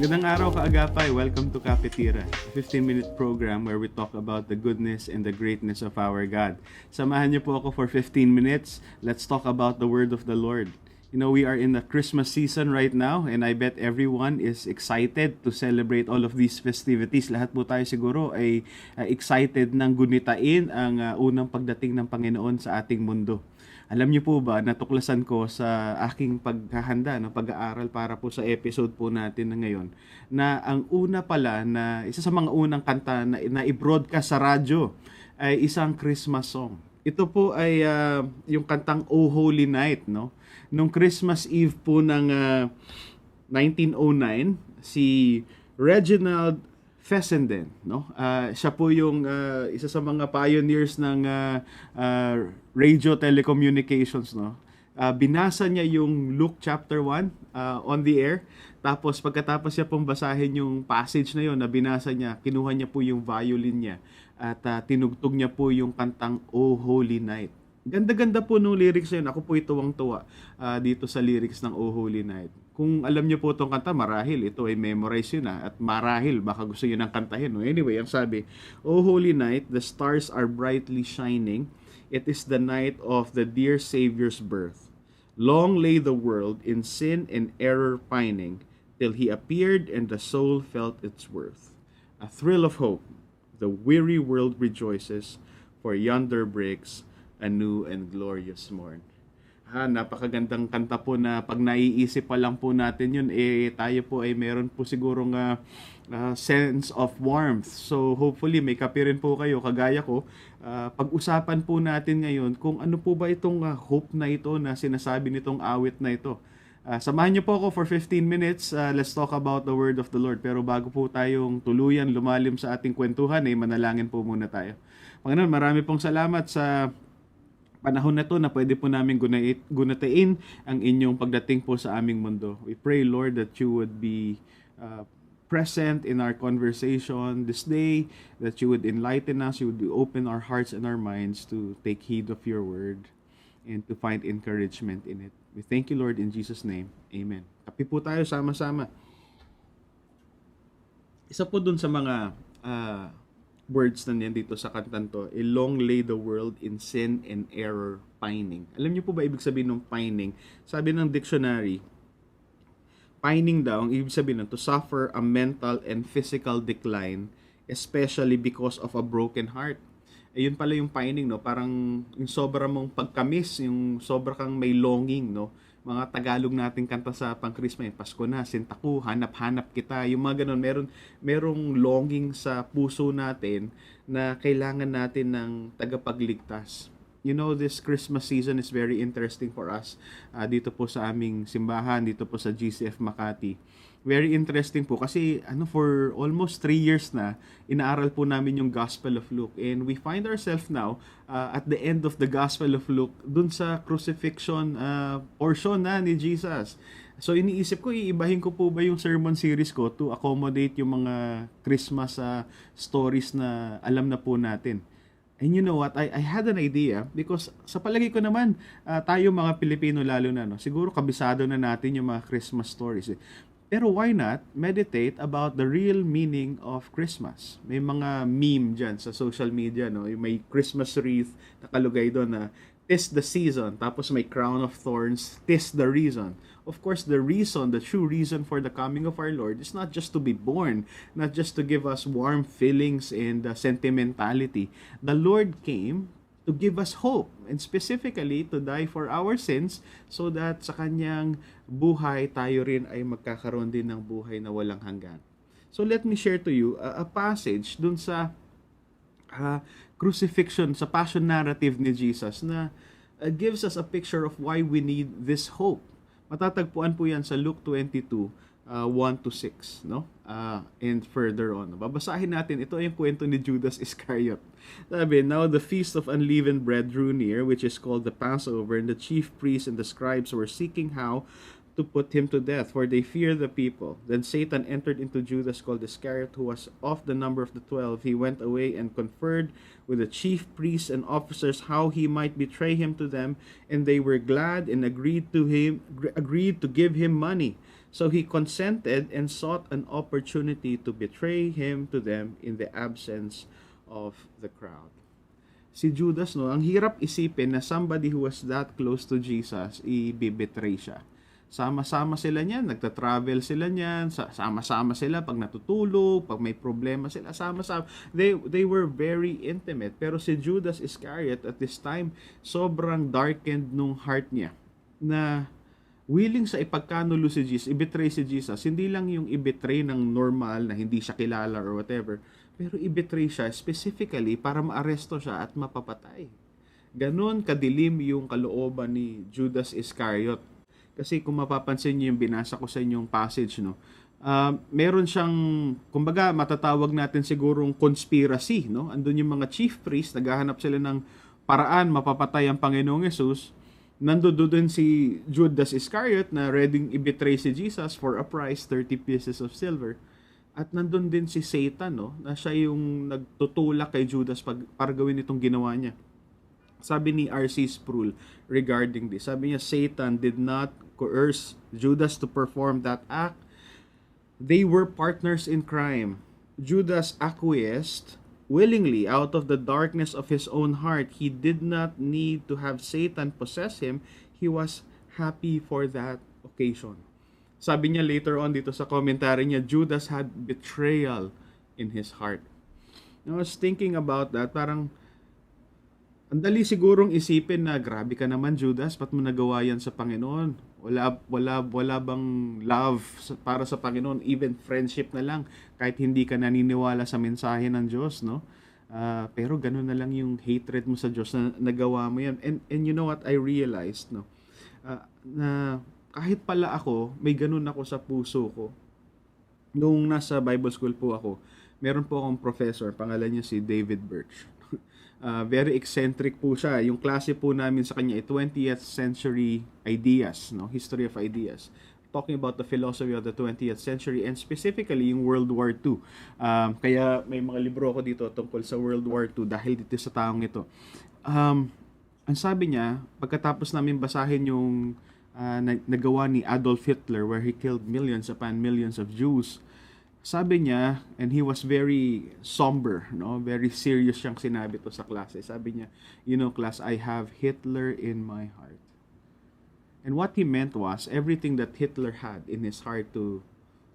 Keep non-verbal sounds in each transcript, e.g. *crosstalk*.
Magandang araw kaagapay. Welcome to Kapitira, a 15-minute program where we talk about the goodness and the greatness of our God. Samahan niyo po ako for 15 minutes. Let's talk about the word of the Lord. You know, we are in the Christmas season right now and I bet everyone is excited to celebrate all of these festivities. Lahat po tayo siguro ay uh, excited nang gunitain ang uh, unang pagdating ng Panginoon sa ating mundo. Alam niyo po ba, natuklasan ko sa aking paghahanda, no, pag-aaral para po sa episode po natin na ngayon, na ang una pala na isa sa mga unang kanta na, na i-broadcast sa radyo ay isang Christmas song. Ito po ay uh, yung kantang Oh Holy Night, no? Nung Christmas Eve po ng uh, 1909, si Reginald Fessenden, no? Uh, siya po yung uh, isa sa mga pioneers ng uh, uh, radio telecommunications, no? Uh, binasa niya yung Luke chapter 1 uh, on the air. Tapos pagkatapos niya pong basahin yung passage na yon na binasa niya, kinuha niya po yung violin niya at uh, tinugtog niya po yung kantang Oh Holy Night. Ganda-ganda po nung lyrics yun. Ako po tuwang-tuwa uh, dito sa lyrics ng Oh Holy Night. Kung alam niyo po itong kanta, marahil ito ay memorize yun na. At marahil, baka gusto niyo nang kantahin. No? Anyway, ang sabi, Oh Holy Night, the stars are brightly shining. It is the night of the dear Savior's birth. Long lay the world in sin and error pining, till he appeared and the soul felt its worth. A thrill of hope, the weary world rejoices, for yonder breaks a new and glorious morn. Ha, napakagandang kanta po na pag naiisip pa lang po natin yun, eh tayo po ay meron po siguro nga uh, sense of warmth. So hopefully may kape rin po kayo, kagaya ko. Uh, pag-usapan po natin ngayon kung ano po ba itong uh, hope na ito na sinasabi nitong awit na ito. Uh, samahan niyo po ako for 15 minutes. Uh, let's talk about the word of the Lord. Pero bago po tayong tuluyan lumalim sa ating kwentuhan, eh, manalangin po muna tayo. Panginoon, marami pong salamat sa panahon na to na pwede po namin gunait, gunatain ang inyong pagdating po sa aming mundo. We pray, Lord, that you would be uh, present in our conversation this day, that you would enlighten us, you would open our hearts and our minds to take heed of your word and to find encouragement in it. We thank you, Lord, in Jesus' name. Amen. Kapi po tayo sama-sama. Isa po dun sa mga uh, words na niyan dito sa kantan to, a long lay the world in sin and error pining. Alam niyo po ba ibig sabihin ng pining? Sabi ng dictionary, pining daw, ang ibig sabihin ng to suffer a mental and physical decline, especially because of a broken heart. Ayun pala yung pining, no? Parang yung sobra mong pagkamis, yung sobra kang may longing, no? Mga Tagalog nating kanta sa pang Christmas, Pasko na, sintaku, hanap-hanap kita, yung mga ganun, meron, merong longing sa puso natin na kailangan natin ng tagapagligtas. You know, this Christmas season is very interesting for us uh, dito po sa aming simbahan, dito po sa GCF Makati very interesting po kasi ano for almost 3 years na inaaral po namin yung Gospel of Luke and we find ourselves now uh, at the end of the Gospel of Luke dun sa crucifixion uh, portion na ni Jesus. So iniisip ko iibahin ko po ba yung sermon series ko to accommodate yung mga Christmas uh, stories na alam na po natin. And you know what? I, I had an idea because sa palagi ko naman, uh, tayo mga Pilipino lalo na, no, siguro kabisado na natin yung mga Christmas stories. Eh. Pero why not meditate about the real meaning of Christmas? May mga meme dyan sa social media, no? May Christmas wreath nakalugay doon na tis the season, tapos may crown of thorns, tis the reason. Of course, the reason, the true reason for the coming of our Lord is not just to be born, not just to give us warm feelings and uh, sentimentality. The Lord came to give us hope and specifically to die for our sins so that sa kanyang buhay tayo rin ay magkakaroon din ng buhay na walang hanggan. So let me share to you a, a passage dun sa uh, crucifixion, sa passion narrative ni Jesus na uh, gives us a picture of why we need this hope. Matatagpuan po yan sa Luke 22 uh, 1 to 6, no? Uh, and further on. Babasahin natin, ito yung kwento ni Judas Iscariot. Sabi, Now the feast of unleavened bread drew near, which is called the Passover, and the chief priests and the scribes were seeking how to put him to death, for they fear the people. Then Satan entered into Judas called Iscariot, who was of the number of the twelve. He went away and conferred with the chief priests and officers how he might betray him to them, and they were glad and agreed to him agreed to give him money So he consented and sought an opportunity to betray him to them in the absence of the crowd. Si Judas, no, ang hirap isipin na somebody who was that close to Jesus, i-betray siya. Sama-sama sila niyan, nagta-travel sila niyan, sa- sama-sama sila pag natutulog, pag may problema sila, sama-sama. They, they were very intimate. Pero si Judas Iscariot at this time, sobrang darkened nung heart niya na willing sa ipagkanulo si Jesus, i-betray si Jesus, hindi lang yung i-betray ng normal na hindi siya kilala or whatever, pero i-betray siya specifically para maaresto siya at mapapatay. Ganon kadilim yung kalooban ni Judas Iscariot. Kasi kung mapapansin niyo yung binasa ko sa inyong passage, no, ah, meron siyang, kumbaga matatawag natin sigurong conspiracy, no? Andun yung mga chief priests, naghahanap sila ng paraan mapapatay ang Panginoong Yesus. Nandun doon si Judas Iscariot na ready i-betray si Jesus for a price, 30 pieces of silver. At nandun din si Satan, no? Na siya yung nagtutulak kay Judas pag, para gawin itong ginawa niya. Sabi ni R.C. Sproul regarding this, sabi niya, Satan did not coerce Judas to perform that act. They were partners in crime. Judas acquiesced willingly out of the darkness of his own heart. He did not need to have Satan possess him. He was happy for that occasion. Sabi niya later on dito sa commentary niya, Judas had betrayal in his heart. I was thinking about that, parang ang dali sigurong isipin na grabe ka naman Judas, ba't mo nagawa yan sa Panginoon? Wala wala wala bang love para sa Panginoon, even friendship na lang kahit hindi ka naniniwala sa mensahe ng Diyos, no? Ah, pero ganun na lang yung hatred mo sa Diyos na nagawa mo yan. And and you know what I realized, no? Ah, na kahit pala ako, may ganun ako sa puso ko. Nung nasa Bible school po ako, meron po akong professor, pangalan niya si David Birch. Ah, very eccentric po siya. Yung klase po namin sa kanya ay 20th century ideas, no? History of ideas. Talking about the philosophy of the 20th century and specifically yung World War II. Um, kaya may mga libro ako dito tungkol sa World War II dahil dito sa taong ito. Um, ang sabi niya, pagkatapos namin basahin yung nag- nagawa ni Adolf Hitler where he killed millions upon millions of Jews, sabi niya, and he was very somber, no? Very serious siyang sinabi to sa klase. Sabi niya, you know, class, I have Hitler in my heart. And what he meant was, everything that Hitler had in his heart to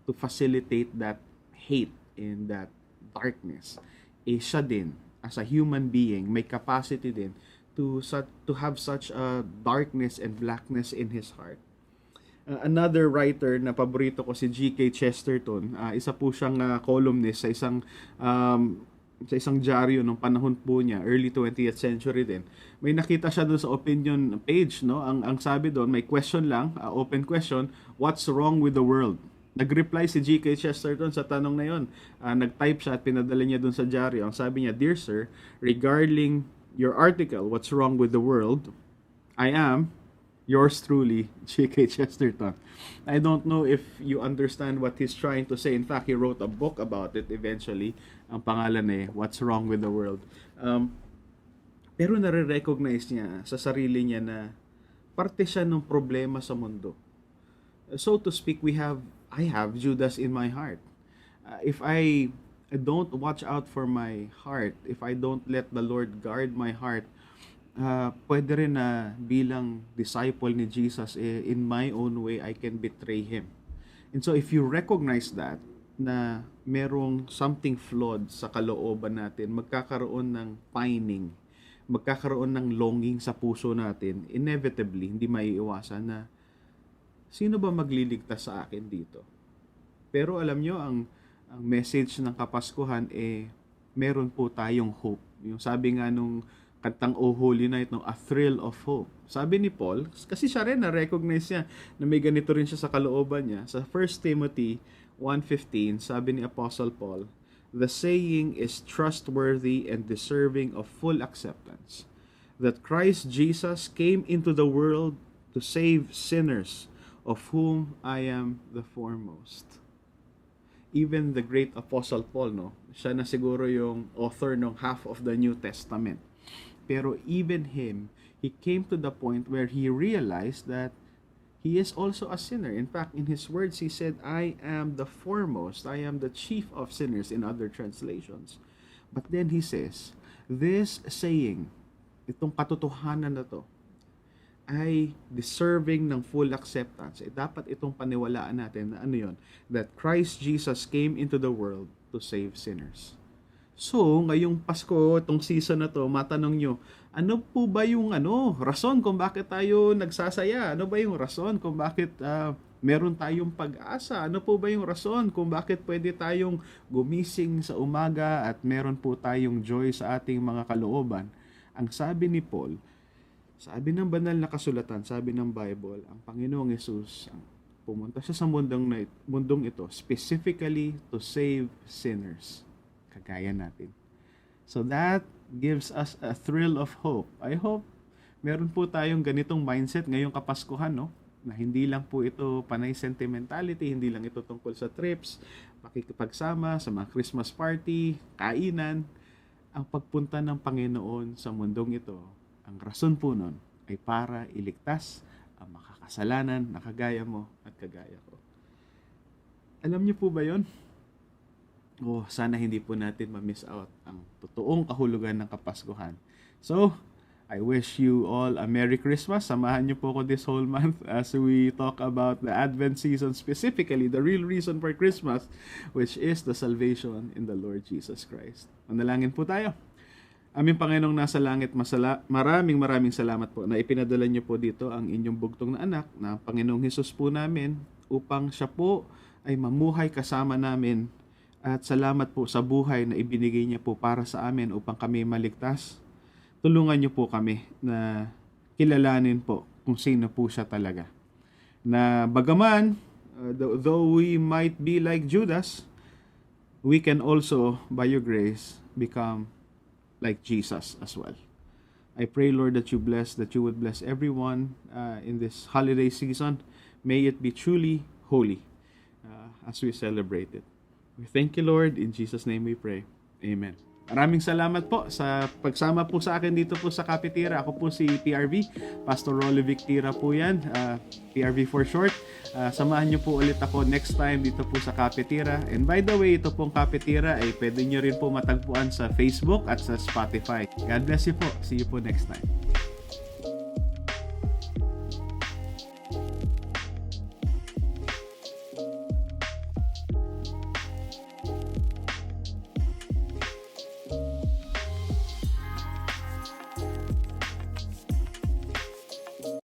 to facilitate that hate and that darkness, eh, siya din, as a human being, may capacity din to, to have such a darkness and blackness in his heart. Uh, another writer na paborito ko si G.K. Chesterton. Ah, isa po siyang ah, columnist sa isang um, sa isang dyaryo nung panahon po niya, early 20th century din. May nakita siya doon sa opinion page, no? Ang ang sabi doon, may question lang, ah, open question, what's wrong with the world? Nag-reply si G.K. Chesterton sa tanong na yon. Ah, nag-type siya at pinadala niya doon sa dyaryo. Ang sabi niya, Dear Sir, regarding your article, What's Wrong with the World, I am yours truly, *laughs* J.K. Chesterton. I don't know if you understand what he's trying to say. In fact, he wrote a book about it eventually. Ang pangalan eh, What's Wrong with the World. Um, pero nare-recognize niya sa sarili niya na parte siya ng problema sa mundo. So to speak, we have, I have Judas in my heart. Uh, if I don't watch out for my heart, if I don't let the Lord guard my heart, uh, pwede rin na bilang disciple ni Jesus, eh, in my own way, I can betray Him. And so if you recognize that, na merong something flawed sa kalooban natin, magkakaroon ng pining, magkakaroon ng longing sa puso natin, inevitably, hindi maiiwasan na sino ba magliligtas sa akin dito? Pero alam nyo, ang, ang message ng Kapaskuhan, eh, meron po tayong hope. Yung sabi nga nung kantang Oh Holy Night, no, a thrill of hope. Sabi ni Paul, kasi siya rin na-recognize niya na may ganito rin siya sa kalooban niya. Sa 1 Timothy 1.15, sabi ni Apostle Paul, The saying is trustworthy and deserving of full acceptance, that Christ Jesus came into the world to save sinners, of whom I am the foremost even the great apostle Paul, no, siya na siguro yung author ng half of the New Testament. Pero even him, he came to the point where he realized that he is also a sinner. In fact, in his words, he said, I am the foremost, I am the chief of sinners in other translations. But then he says, this saying, itong katotohanan na to, ay deserving ng full acceptance. Eh, dapat itong paniwalaan natin na ano yon that Christ Jesus came into the world to save sinners. So, ngayong Pasko, itong season na to, matanong nyo, ano po ba yung ano, rason kung bakit tayo nagsasaya? Ano ba yung rason kung bakit ah, meron tayong pag-asa? Ano po ba yung rason kung bakit pwede tayong gumising sa umaga at meron po tayong joy sa ating mga kalooban? Ang sabi ni Paul, sabi ng banal na kasulatan, sabi ng Bible, ang Panginoong Yesus, ang pumunta siya sa mundong, na, mundong ito specifically to save sinners kagaya natin. So that gives us a thrill of hope. I hope meron po tayong ganitong mindset ngayong Kapaskuhan, no? Na hindi lang po ito panay sentimentality, hindi lang ito tungkol sa trips, pakikipagsama sa mga Christmas party, kainan. Ang pagpunta ng Panginoon sa mundong ito, ang rason po nun ay para iligtas ang makakasalanan na kagaya mo at kagaya ko. Alam niyo po ba yon? Oh, sana hindi po natin ma-miss out ang totoong kahulugan ng Kapaskuhan. So, I wish you all a Merry Christmas. Samahan niyo po ako this whole month *laughs* as we talk about the Advent season, specifically the real reason for Christmas, which is the salvation in the Lord Jesus Christ. Manalangin po tayo. Aming Panginoong nasa langit, masala, maraming maraming salamat po na ipinadala niyo po dito ang inyong bugtong na anak na ang Panginoong Hesus po namin upang siya po ay mamuhay kasama namin at salamat po sa buhay na ibinigay niya po para sa amin upang kami maligtas. Tulungan niyo po kami na kilalanin po kung sino po siya talaga. Na bagaman, uh, though- we might be like Judas, we can also, by your grace, become like Jesus as well. I pray, Lord, that you bless, that you would bless everyone uh, in this holiday season. May it be truly holy uh, as we celebrate it. We thank you, Lord. In Jesus' name we pray. Amen. Maraming salamat po sa pagsama po sa akin dito po sa Kapitira. Ako po si PRV, Pastor Rolly Victira po yan, uh, PRV for short. Uh, samahan niyo po ulit ako next time dito po sa Kapitira. And by the way, ito pong Kapitira ay pwede niyo rin po matagpuan sa Facebook at sa Spotify. God bless you po. See you po next time.